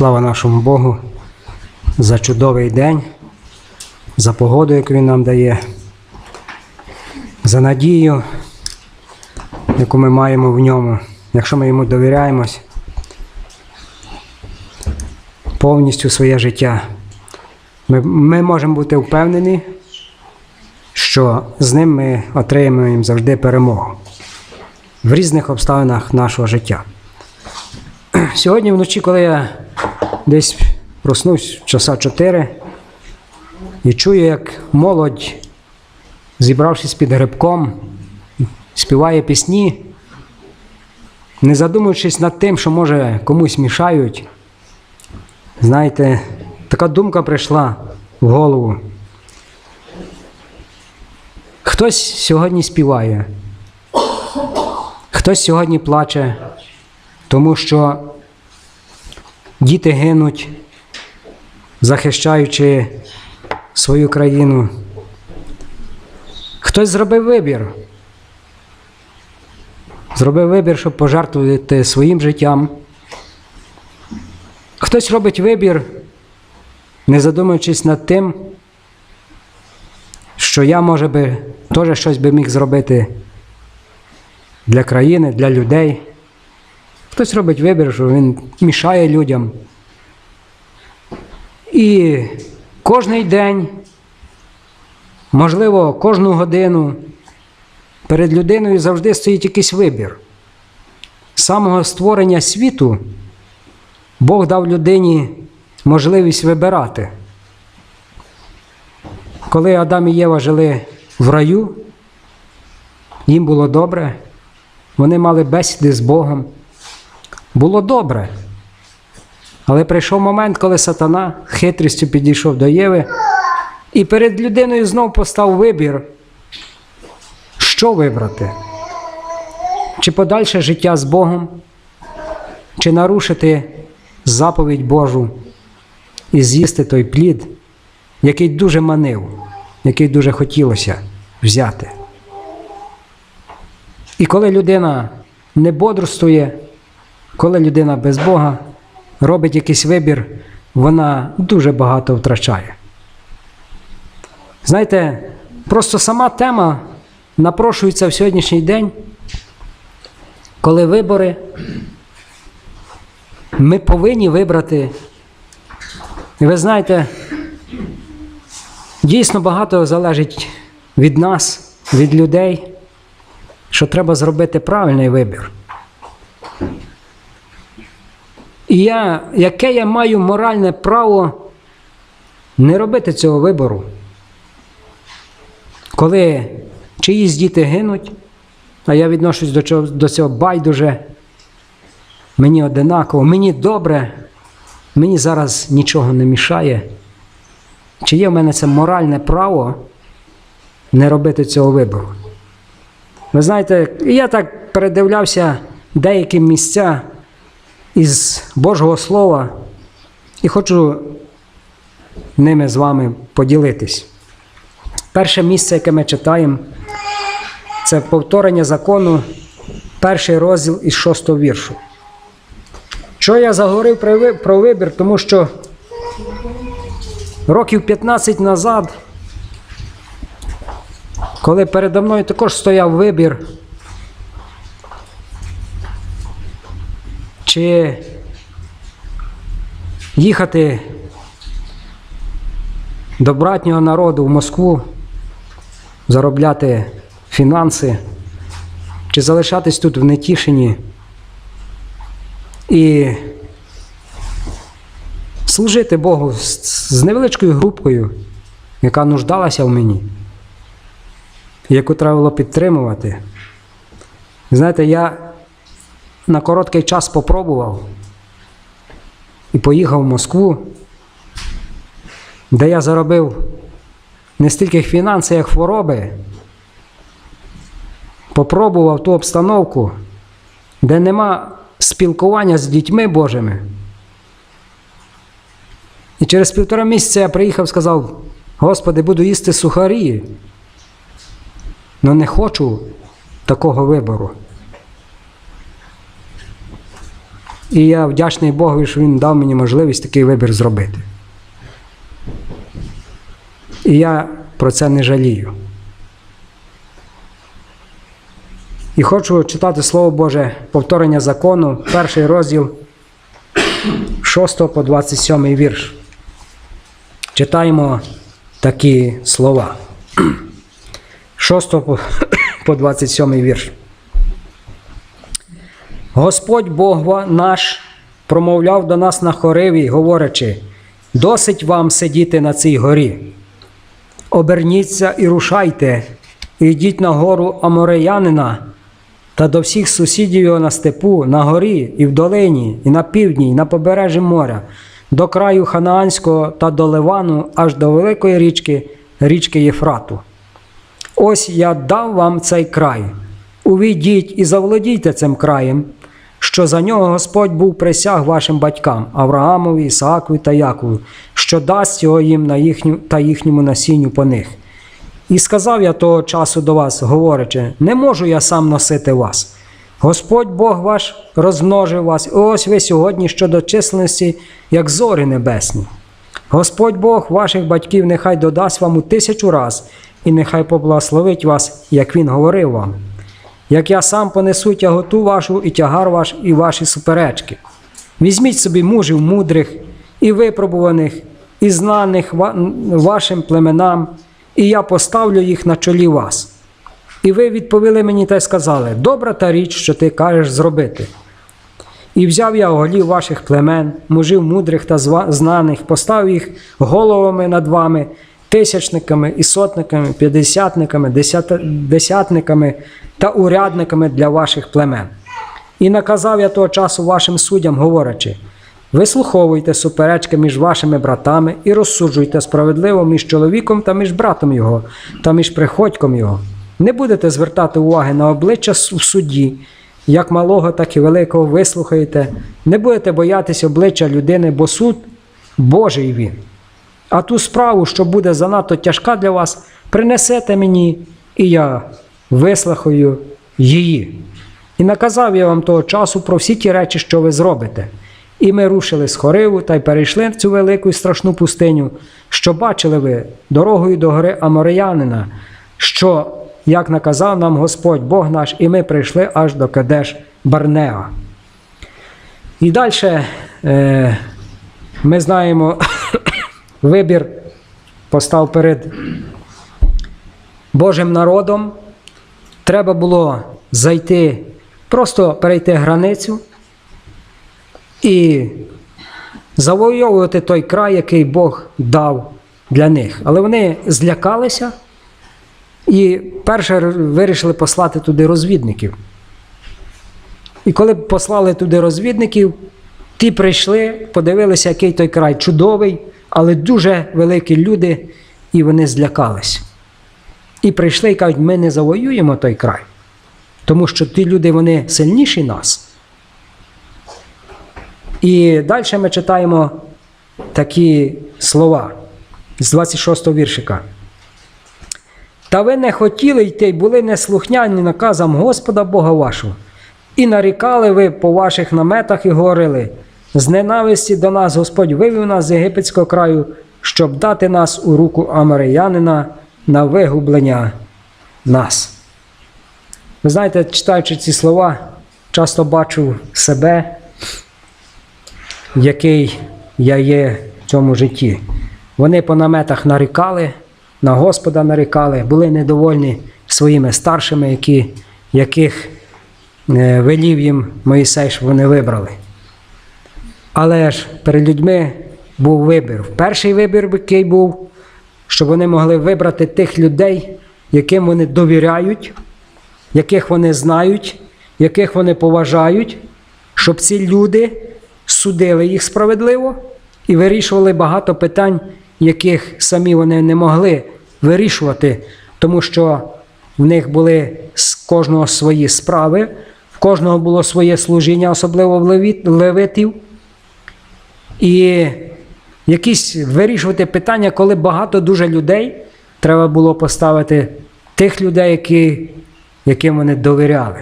Слава нашому Богу за чудовий день, за погоду, яку Він нам дає, за надію, яку ми маємо в ньому, якщо ми йому довіряємось повністю своє життя. Ми, ми можемо бути впевнені, що з ним ми отримуємо завжди перемогу в різних обставинах нашого життя. Сьогодні вночі, коли я десь проснувся часа 4 і чую, як молодь, зібравшись під грибком, співає пісні, не задумуючись над тим, що може комусь мішають, знаєте, така думка прийшла в голову. Хтось сьогодні співає, хтось сьогодні плаче, тому що діти гинуть, захищаючи свою країну. Хтось зробив вибір. Зробив вибір, щоб пожертвувати своїм життям. Хтось робить вибір, не задумуючись над тим, що я, може би, теж щось би міг зробити для країни, для людей. Хтось робить вибір, що він мішає людям. І кожний день, можливо, кожну годину перед людиною завжди стоїть якийсь вибір. З самого створення світу Бог дав людині можливість вибирати. Коли Адам і Єва жили в раю, їм було добре, вони мали бесіди з Богом. Було добре. Але прийшов момент, коли сатана хитрістю підійшов до Єви, і перед людиною знов постав вибір, що вибрати? Чи подальше життя з Богом, чи нарушити заповідь Божу і з'їсти той плід, який дуже манив, який дуже хотілося взяти. І коли людина не бодрствує, коли людина без Бога робить якийсь вибір, вона дуже багато втрачає. Знаєте, просто сама тема напрошується в сьогоднішній день, коли вибори, ми повинні вибрати. І ви знаєте, дійсно багато залежить від нас, від людей, що треба зробити правильний вибір. І я, яке я маю моральне право не робити цього вибору, коли чиїсь діти гинуть, а я відношусь до цього, до цього байдуже, мені одинаково, мені добре, мені зараз нічого не мішає. Чи є в мене це моральне право не робити цього вибору? Ви знаєте, я так передивлявся деякі місця із Божого Слова і хочу ними з вами поділитись. Перше місце, яке ми читаємо, це повторення закону, перший розділ із шостого віршу. Що я заговорив про вибір, тому що років 15 назад, коли передо мною також стояв вибір, чи їхати до братнього народу в Москву, заробляти фінанси, чи залишатись тут в Нетішині і служити Богу з, невеличкою групкою, яка нуждалася в мені, яку треба було підтримувати. Знаєте, я на короткий час попробував і поїхав в Москву, де я заробив не стільки фінанси, як хвороби. Попробував ту обстановку, де нема спілкування з дітьми Божими. І через півтора місяця я приїхав і сказав: Господи, буду їсти сухарі, але не хочу такого вибору. І я вдячний Богу, що Він дав мені можливість такий вибір зробити. І я про це не жалію. І хочу читати Слово Боже, повторення закону, перший розділ 6 по 27 вірш. Читаємо такі слова. 6 по- по 27 вірш. Господь Бог наш промовляв до нас на хориві, говорячи: досить вам сидіти на цій горі. Оберніться і рушайте, йдіть на гору Амореянина та до всіх сусідів його на степу, на горі, і в долині, і на півдні, і на побережжі моря, до краю Ханаанського та до Ливану, аж до великої річки, річки Єфрату. Ось я дав вам цей край. Увійдіть і заволодійте цим краєм, що за нього Господь був присяг вашим батькам Авраамові, Ісаакові та Якову, що дасть його їм на їхню та їхньому насінню по них. І сказав я того часу до вас, говорячи, не можу я сам носити вас. Господь Бог ваш розмножив вас, і ось ви сьогодні щодо численності, як зори небесні. Господь Бог ваших батьків нехай додасть вам у тисячу раз, і нехай поблагословить вас, як Він говорив вам. Як я сам понесу тяготу вашу і тягар ваш, і ваші суперечки. Візьміть собі мужів мудрих і випробуваних, і знаних вашим племенам, і я поставлю їх на чолі вас. І ви відповіли мені та й сказали: Добра та річ, що ти кажеш зробити. І взяв я голів ваших племен, мужів мудрих та знаних, поставив їх головами над вами, тисячниками і сотниками, п'ятдесятниками, десятниками та урядниками для ваших племен. І наказав я того часу вашим суддям, говорячи: вислуховуйте суперечки між вашими братами і розсуджуйте справедливо між чоловіком та між братом його, та між приходьком його. Не будете звертати уваги на обличчя в суді, як малого, так і великого вислухаєте. Не будете боятися обличчя людини, бо суд Божий він. А ту справу, що буде занадто тяжка для вас, принесете мені, і я вислухаю її. І наказав я вам того часу про всі ті речі, що ви зробите. І ми рушили з Хориву та й перейшли в цю велику і страшну пустиню, що бачили ви дорогою до гори Амореянина, що, як наказав нам Господь Бог наш, і ми прийшли аж до Кадеш Барнеа. І далі е, ми знаємо, вибір постав перед Божим народом. Треба було зайти, просто перейти границю і завойовувати той край, який Бог дав для них. Але вони злякалися і перше вирішили послати туди розвідників. І коли послали туди розвідників, ті прийшли, подивилися, який той край чудовий, але дуже великі люди, і вони злякались. І прийшли і кажуть, ми не завоюємо той край, тому що ті люди вони сильніші нас. І далі ми читаємо такі слова з 26 го віршика. Та ви не хотіли йти й були неслухняні наказам Господа Бога вашого, і нарікали ви по ваших наметах і говорили: з ненависті до нас Господь вивів нас з єгипетського краю, щоб дати нас у руку Амареянина на вигублення нас. Ви знаєте, читаючи ці слова, часто бачу себе, який я є в цьому житті. Вони по наметах нарікали, на Господа нарікали, були недовольні своїми старшими, які, яких е, велів їм Моїсей, щоб вони вибрали. Але ж перед людьми був вибір. Перший вибір, який був, щоб вони могли вибрати тих людей, яким вони довіряють, яких вони знають, яких вони поважають, щоб ці люди судили їх справедливо і вирішували багато питань, яких самі вони не могли вирішувати, тому що в них були з кожного свої справи, в кожного було своє служіння, особливо в левитів. І якісь вирішувати питання, коли багато дуже людей, треба було поставити тих людей, які, яким вони довіряли.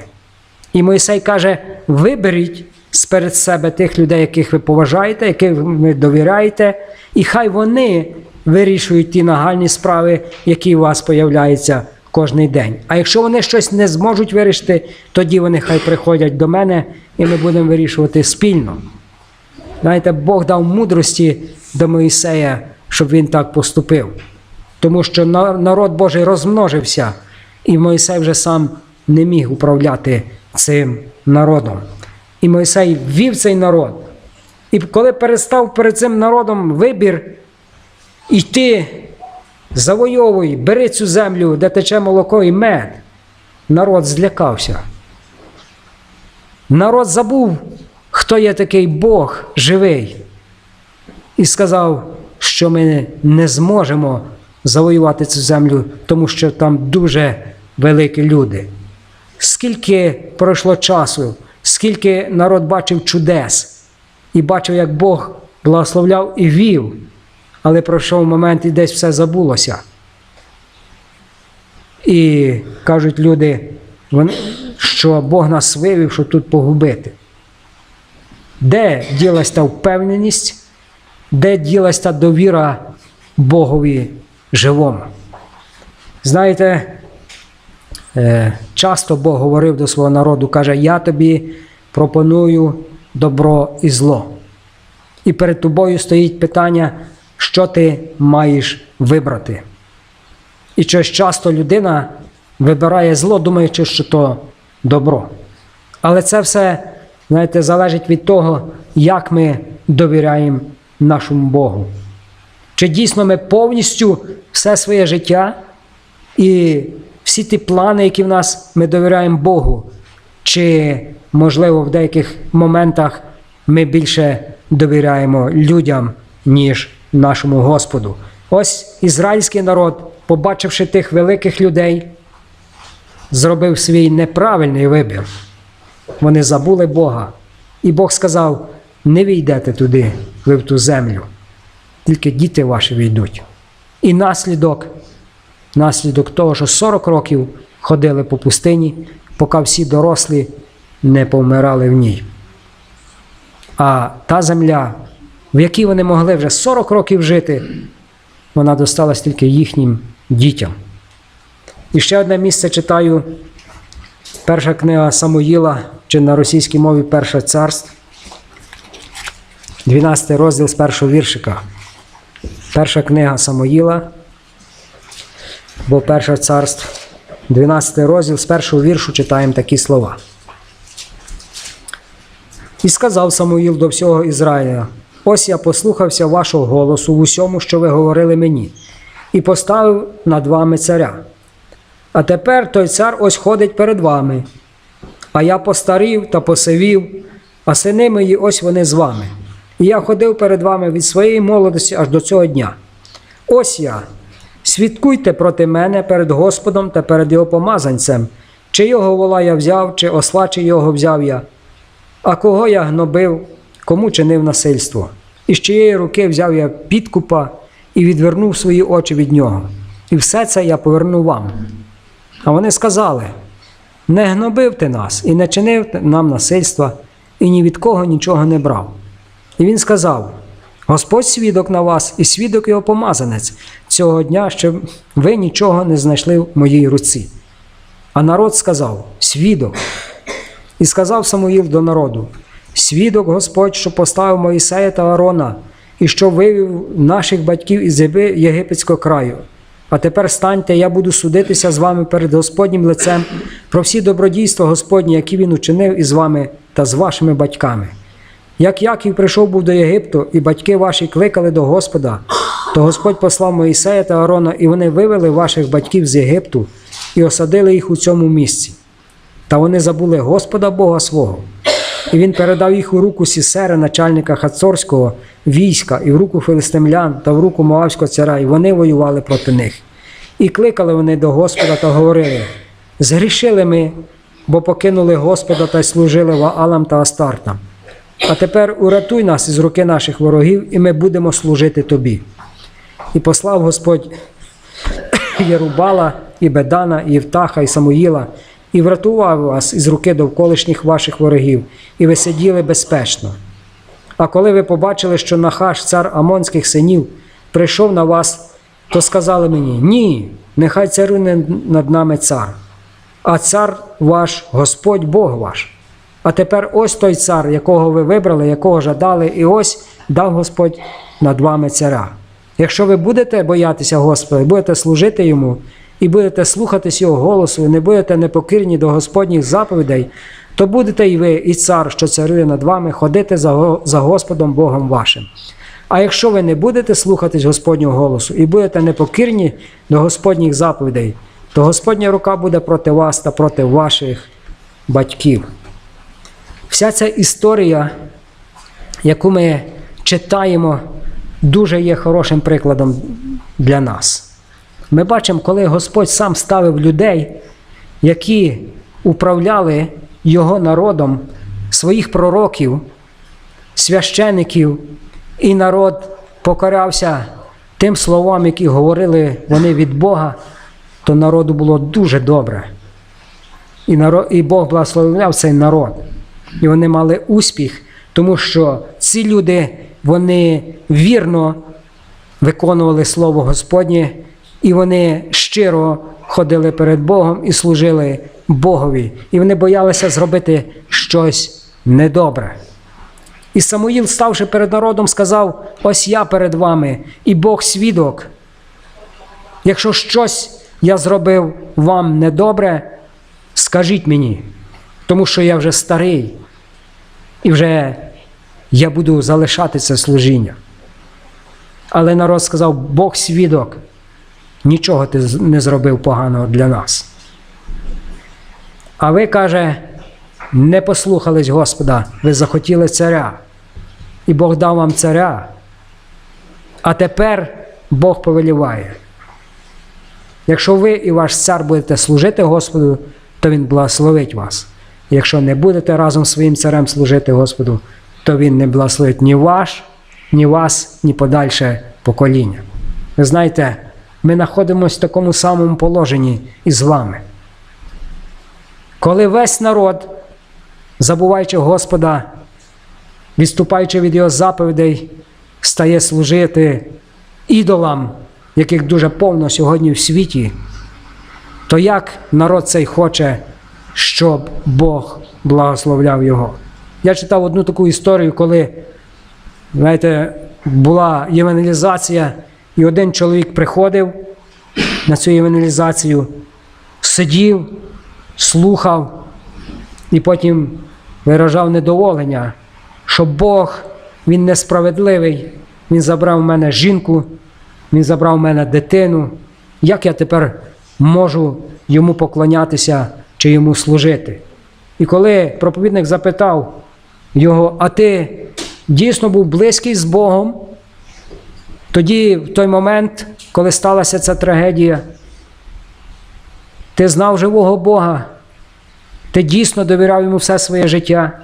І Мойсей каже: виберіть сперед себе тих людей, яких ви поважаєте, яких ви довіряєте, і хай вони вирішують ті нагальні справи, які у вас появляються кожний день. А якщо вони щось не зможуть вирішити, тоді вони хай приходять до мене, і ми будемо вирішувати спільно. Знаєте, Бог дав мудрості до Моїсея, щоб він так поступив. Тому що народ Божий розмножився, і Мойсей вже сам не міг управляти цим народом. І Мойсей вів цей народ. І коли перестав перед цим народом вибір йти, завойовуй, бери цю землю, де тече молоко і мед, народ злякався. Народ забув, хто є такий Бог живий, і сказав, що ми не зможемо завоювати цю землю, тому що там дуже великі люди. Скільки пройшло часу, скільки народ бачив чудес і бачив, як Бог благословляв і вів, але пройшов момент і десь все забулося. І кажуть люди, що Бог нас вивів, щоб тут погубити. Де ділась та впевненість, де ділась та довіра Богові живому? Знаєте, е, часто Бог говорив до свого народу, каже: Я тобі пропоную добро і зло. І перед тобою стоїть питання, що ти маєш вибрати. І щось часто людина вибирає зло, думаючи, що то добро. Але це все, знаєте, залежить від того, як ми довіряємо нашому Богу. Чи дійсно ми повністю все своє життя і всі ті плани, які в нас ми довіряємо Богу, чи, можливо, в деяких моментах ми більше довіряємо людям, ніж нашому Господу. Ось ізраїльський народ, побачивши тих великих людей, зробив свій неправильний вибір. Вони забули Бога. І Бог сказав: не війдете туди, ви в ту землю, тільки діти ваші війдуть. І наслідок, наслідок того, що 40 років ходили по пустині, поки всі дорослі не повмирали в ній. А та земля, в якій вони могли вже 40 років жити, вона досталась тільки їхнім дітям. І ще одне місце читаю. Перша книга Самуїла, чи на російській мові Перше царство, 12 розділ з першого віршика. Перша книга Самуїла, бо перше царство, 12 розділ з першого віршу читаємо такі слова. І сказав Самуїл до всього Ізраїля: Ось я послухався вашого голосу в усьому, що ви говорили мені, і поставив над вами царя. А тепер той цар ось ходить перед вами. А я постарів та посивів, а сини мої ось вони з вами. І я ходив перед вами від своєї молодості аж до цього дня. Ось я. Свідкуйте проти мене перед Господом та перед його помазанцем, чи його вола я взяв, чи осла, чи його взяв я. А кого я гнобив, кому чинив насильство? І з чиєї руки взяв я підкупа і відвернув свої очі від нього. І все це я поверну вам. А вони сказали: не гнобив ти нас і не чинив нам насильства, і ні від кого нічого не брав. І він сказав: Господь свідок на вас, і свідок його помазанець цього дня, що ви нічого не знайшли в моїй руці. А народ сказав: Свідок. І сказав Самуїл до народу: Свідок Господь, що поставив Моїсея та Аарона, і що вивів наших батьків із єгипетського краю. А тепер станьте, я буду судитися з вами перед Господнім лицем про всі добродійства Господні, які він учинив із вами та з вашими батьками. Як Яків прийшов був до Єгипту, і батьки ваші кликали до Господа, то Господь послав Моїсея та Аарона, і вони вивели ваших батьків з Єгипту і осадили їх у цьому місці. Та вони забули Господа Бога свого. І він передав їх у руку Сісера, начальника хацорського війська, і в руку филистимлян та в руку Моавського царя, і вони воювали проти них. І кликали вони до Господа та говорили: Згрішили ми, бо покинули Господа та й служили Ваалам та Астартам. А тепер уратуй нас із руки наших ворогів, і ми будемо служити тобі. І послав Господь Єрубала, і Бедана, і Євтаха, і Самуїла, і врятував вас із руки довколишніх ваших ворогів, і ви сиділи безпечно. А коли ви побачили, що Нахаш, цар Амонських синів, прийшов на вас, то сказали мені: Ні, нехай царує над нами цар, а цар ваш, Господь Бог ваш. А тепер ось той цар, якого ви вибрали, якого жадали, і ось дав Господь над вами царя. Якщо ви будете боятися Господа, будете служити йому і будете слухатись його голосу, і не будете непокірні до Господніх заповідей, то будете і ви, і цар, що царює над вами, ходити за, за Господом Богом вашим. А якщо ви не будете слухатись Господнього голосу і будете непокірні до Господніх заповідей, то Господня рука буде проти вас та проти ваших батьків. Вся ця історія, яку ми читаємо, дуже є хорошим прикладом для нас. Ми бачимо, коли Господь сам ставив людей, які управляли його народом, своїх пророків, священиків, і народ покорявся тим словам, які говорили вони від Бога, то народу було дуже добре. І, народ, і Бог благословляв цей народ. І вони мали успіх, тому що ці люди вони вірно виконували Слово Господнє, і вони щиро ходили перед Богом і служили Богові. І вони боялися зробити щось недобре. І Самуїл, ставши перед народом, сказав: Ось я перед вами, і Бог свідок. Якщо щось я зробив вам недобре, скажіть мені, тому що я вже старий, і вже я буду залишати це служіння. Але народ сказав: Бог свідок, нічого ти не зробив поганого для нас. А ви, каже, не послухались Господа, ви захотіли царя. І Бог дав вам царя. А тепер Бог повеліває. Якщо ви і ваш цар будете служити Господу, то Він благословить вас. Якщо не будете разом з своїм царем служити Господу, то Він не благословить ні ваш, ні вас, ні подальше покоління. Ви знаєте, ми знаходимося в такому самому положенні із вами. Коли весь народ, забуваючи Господа, відступаючи від Його заповідей, стає служити ідолам, яких дуже повно сьогодні в світі, то як народ цей хоче, щоб Бог благословляв його? Я читав одну таку історію, коли, знаєте, була євангелізація, і один чоловік приходив на цю євангелізацію, сидів, слухав і потім виражав недоволення, що Бог він несправедливий, Він забрав у мене жінку, Він забрав у мене дитину. Як я тепер можу йому поклонятися чи йому служити? І коли проповідник запитав його, а ти дійсно був близький з Богом, тоді, в той момент, коли сталася ця трагедія, ти знав живого Бога, ти дійсно довіряв йому все своє життя?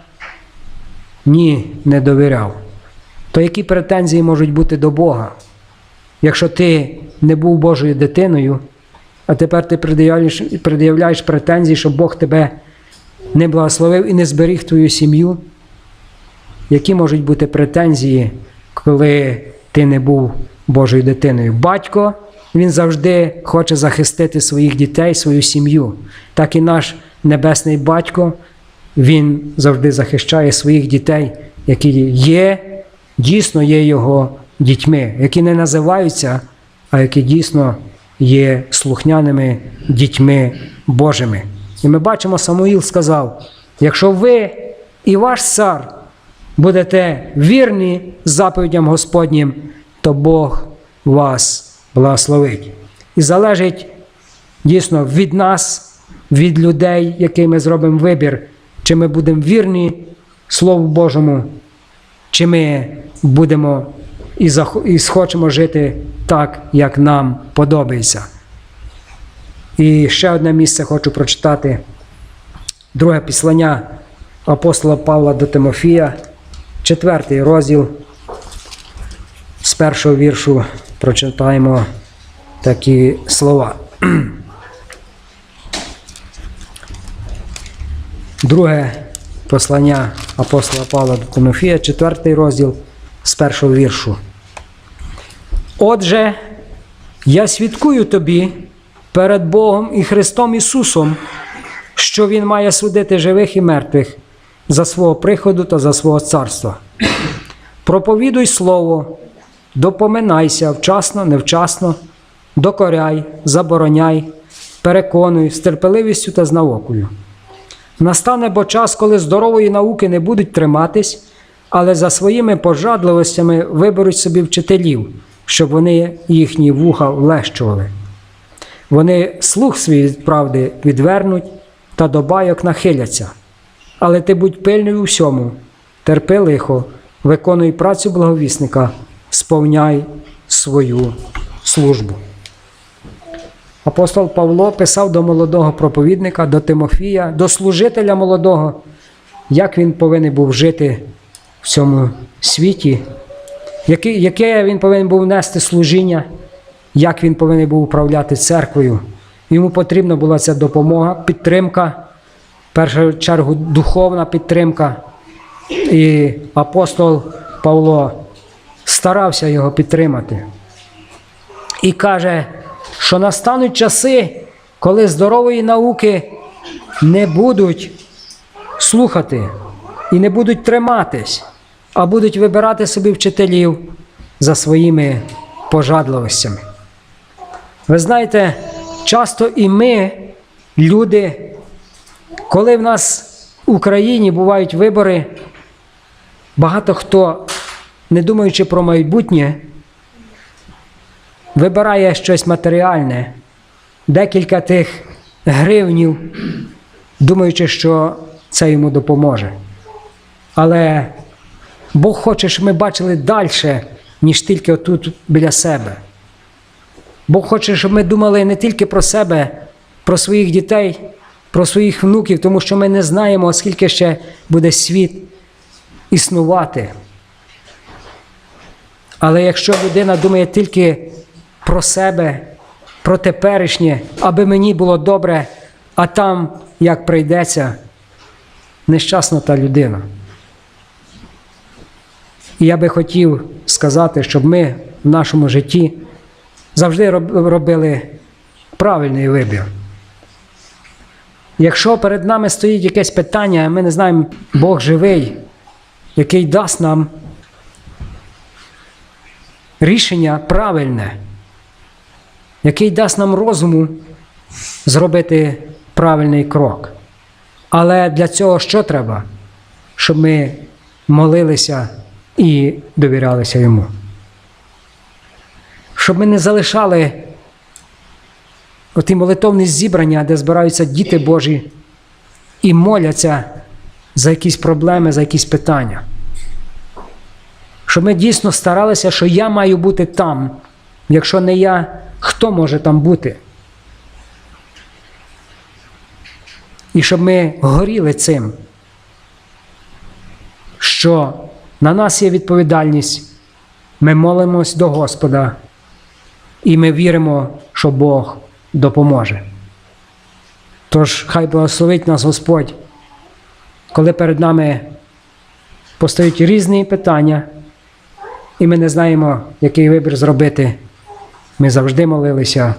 Ні, не довіряв. То які претензії можуть бути до Бога? Якщо ти не був Божою дитиною, а тепер ти пред'являєш, пред'являєш претензії, що Бог тебе не благословив і не зберіг твою сім'ю? Які можуть бути претензії, коли ти не був Божою дитиною? Батько він завжди хоче захистити своїх дітей, свою сім'ю. Так і наш небесний батько, він завжди захищає своїх дітей, які є, дійсно є його дітьми, які не називаються, а які дійсно є слухняними дітьми Божими. І ми бачимо, Самуїл сказав: якщо ви і ваш цар будете вірні заповідям Господнім, то Бог вас благословить. І залежить дійсно від нас, від людей, який ми зробимо вибір, чи ми будемо вірні Слову Божому, чи ми будемо і, зах... і схочемо жити так, як нам подобається. І ще одне місце хочу прочитати. Друге післання апостола Павла до Тимофія, четвертий розділ. З першого віршу прочитаємо такі слова. Друге послання апостола Павла до Тимофія, четвертий розділ з першого віршу. Отже, я свідкую тобі перед Богом і Христом Ісусом, що Він має судити живих і мертвих за свого приходу та за свого царства. Проповідуй слово, допоминайся вчасно, невчасно, докоряй, забороняй, переконуй з терпеливістю та з. Настане бо час, коли здорової науки не будуть триматись, але за своїми пожадливостями виберуть собі вчителів, щоб вони їхні вуха влещували. Вони слух свій від правди відвернуть та до байок нахиляться. Але ти будь пильний у всьому, терпи лихо, виконуй працю благовісника, сповняй свою службу. Апостол Павло писав до молодого проповідника, до Тимофія, до служителя молодого, як він повинен був жити в цьому світі, яке, він повинен був нести служіння, як він повинен був управляти церквою. Йому потрібна була ця допомога, підтримка, першу чергу духовна підтримка. І апостол Павло старався його підтримати. І каже, що настануть часи, коли здорової науки не будуть слухати і не будуть триматись, а будуть вибирати собі вчителів за своїми пожадливостями. Ви знаєте, часто і ми, люди, коли в нас в Україні бувають вибори, багато хто, не думаючи про майбутнє, вибирає щось матеріальне, декілька тих гривнів, думаючи, що це йому допоможе. Але Бог хоче, щоб ми бачили далі, ніж тільки отут біля себе. Бог хоче, щоб ми думали не тільки про себе, про своїх дітей, про своїх внуків, тому що ми не знаємо, скільки ще буде світ існувати. Але якщо людина думає тільки про себе, про теперішнє, аби мені було добре, а там як прийдеться, нещасна та людина. І я би хотів сказати, щоб ми в нашому житті завжди робили правильний вибір. Якщо перед нами стоїть якесь питання, ми не знаємо, Бог живий, який дасть нам рішення правильне, який дасть нам розуму зробити правильний крок. Але для цього що треба? Щоб ми молилися і довірялися йому. Щоб ми не залишали оті молитовні зібрання, де збираються діти Божі і моляться за якісь проблеми, за якісь питання. Щоб ми дійсно старалися, що я маю бути там. Якщо не я, хто може там бути? І щоб ми горіли цим, що на нас є відповідальність, ми молимось до Господа, і ми віримо, що Бог допоможе. Тож хай благословить нас Господь, коли перед нами постають різні питання, і ми не знаємо, який вибір зробити. Ми завжди молилися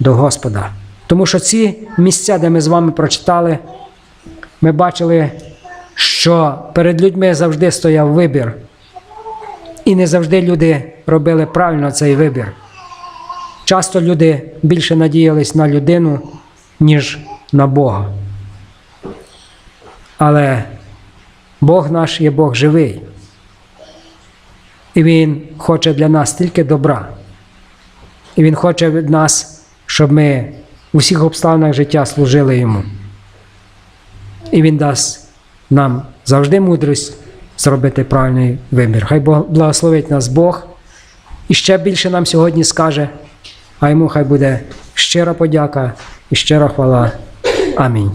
до Господа. Тому що ці місця, де ми з вами прочитали, ми бачили, що перед людьми завжди стояв вибір. І не завжди люди робили правильно цей вибір. Часто люди більше надіялись на людину, ніж на Бога. Але Бог наш є Бог живий. І Він хоче для нас тільки добра. І Він хоче від нас, щоб ми у всіх обставинах життя служили Йому. І Він дасть нам завжди мудрість зробити правильний вибір. Хай благословить нас Бог і ще більше нам сьогодні скаже, а йому хай буде щира подяка і щира хвала. Амінь.